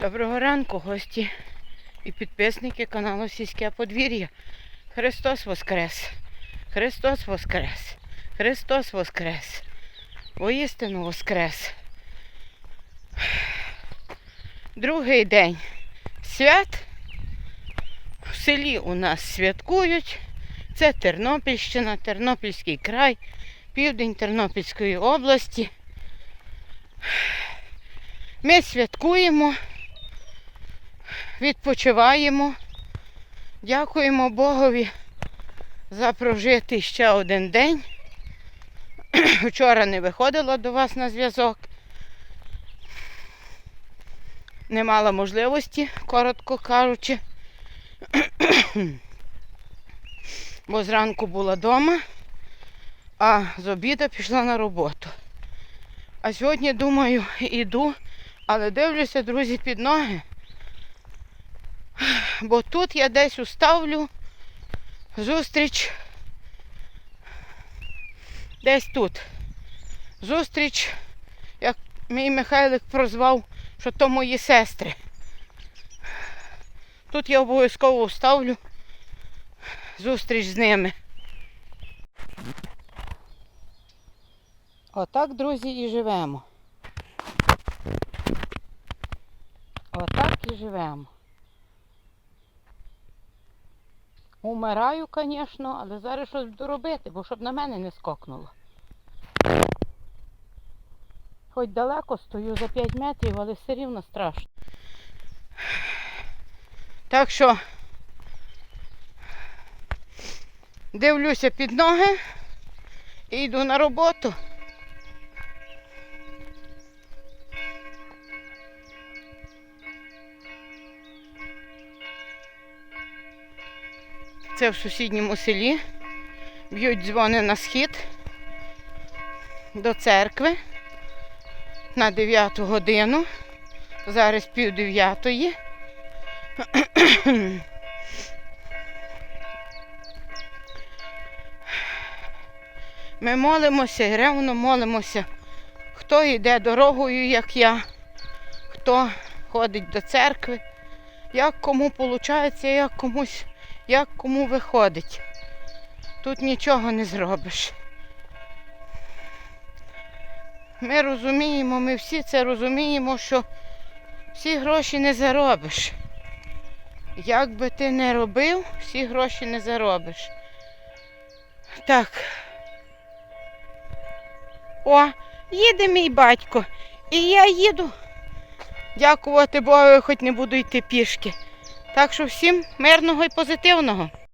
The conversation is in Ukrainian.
Доброго ранку, гості і підписники каналу Сільське подвір'я. Христос Воскрес! Христос Воскрес! Христос Воскрес! Воістину Воскрес! Другий день свят. В селі у нас святкують. Це Тернопільщина, Тернопільський край, південь Тернопільської області. Ми святкуємо, відпочиваємо, дякуємо Богові за прожитий ще один день. Вчора не виходила до вас на зв'язок. Не мала можливості, коротко кажучи. Бо зранку була вдома, а з обіду пішла на роботу. А сьогодні, думаю, іду, але дивлюся, друзі, під ноги. Бо тут я десь уставлю зустріч. Десь тут. Зустріч, як мій Михайлик прозвав, що то мої сестри. Тут я обов'язково вставлю зустріч з ними. Отак, друзі, і живемо. Отак і живемо. Умираю, звісно, але зараз щось буду робити, бо щоб на мене не скокнуло. Хоч далеко стою за 5 метрів, але все рівно страшно. Так що дивлюся під ноги і йду на роботу. Це в сусідньому селі. Б'ють дзвони на схід до церкви на 9 годину. Зараз пів дев'ятої. Ми молимося і ревно молимося. Хто йде дорогою, як я, хто ходить до церкви, як кому виходить, як комусь, як кому виходить. Тут нічого не зробиш. Ми розуміємо, ми всі це розуміємо, що всі гроші не заробиш. Як би ти не робив, всі гроші не заробиш. Так. О, їде мій батько. І я їду. Дякувати Богу, хоч не буду йти пішки. Так що всім мирного і позитивного.